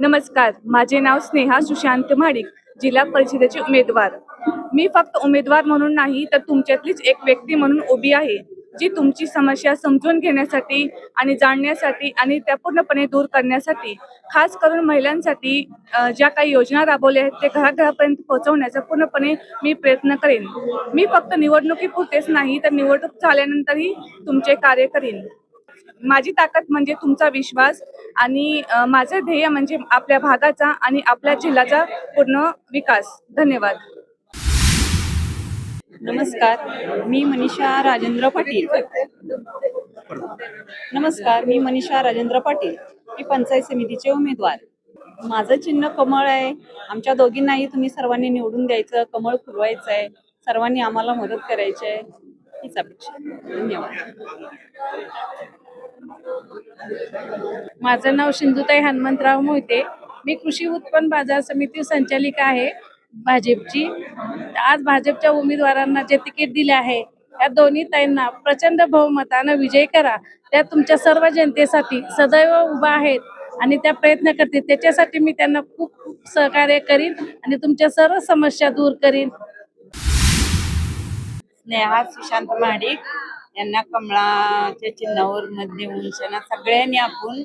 नमस्कार माझे नाव स्नेहा सुशांत माडिक जिल्हा परिषदेचे उमेदवार. मी फक्त उमेदवार म्हणून नाही तर तुमच्यातलीच एक व्यक्ती म्हणून उभी आहे जी तुमची समस्या समजून घेण्यासाठी आणि जाणण्यासाठी आणि त्या पूर्णपणे दूर करण्यासाठी खास करून महिलांसाठी ज्या काही योजना राबवल्या आहेत ते घराघरापर्यंत पोहोचवण्याचा पूर्णपणे मी प्रयत्न करेन. मी फक्त निवडणुकीपुरतेच नाही तर निवडणूक झाल्यानंतरही तुमचे कार्य करीन. माझी ताकद म्हणजे तुमचा विश्वास आणि माझं ध्येय म्हणजे आपल्या भागाचा आणि आपल्या जिल्ह्याचा पूर्ण विकास. धन्यवाद. नमस्कार. मी मनीषा राजेंद्र पाटील. नमस्कार. मी मनीषा राजेंद्र पाटील. मी पंचायत समितीचे उमेदवार. माझं चिन्ह कमळ आहे. आमच्या दोघींनाही तुम्ही सर्वांनी निवडून द्यायचं. कमळ फुलवायचं आहे सर्वांनी आम्हाला मदत करायची आहे हीच अपेक्षा धन्यवाद. माझं नाव सिंधुताई हनुमंतराव मोहिते. मी कृषी उत्पन्न बाजार समिती संचालिका आहे. भाजपची. आज भाजपच्या उमेदवारांना जे तिकीट दिले आहे या दोन्ही ताईंना प्रचंड बहुमतानं विजय करा. त्या तुमच्या सर्व जनतेसाठी सदैव उभा आहेत आणि त्या प्रयत्न करतील. त्याच्यासाठी मी त्यांना खूप खूप सहकार्य करीन आणि तुमच्या सर्व समस्या दूर करीन. स्नेहा सुशांत महाडिक यांना कमळाच्या चिन्हावर मत देऊन त्यांना सगळ्यांनी आपण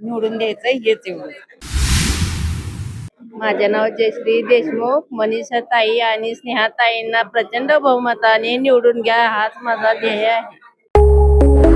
निवडून द्यायचं हेच एवढं. माझे नाव जयश्री देशमुख मनीषा ताई आणि स्नेहा ताईंना प्रचंड बहुमताने निवडून घ्या हाच माझा ध्येय आहे.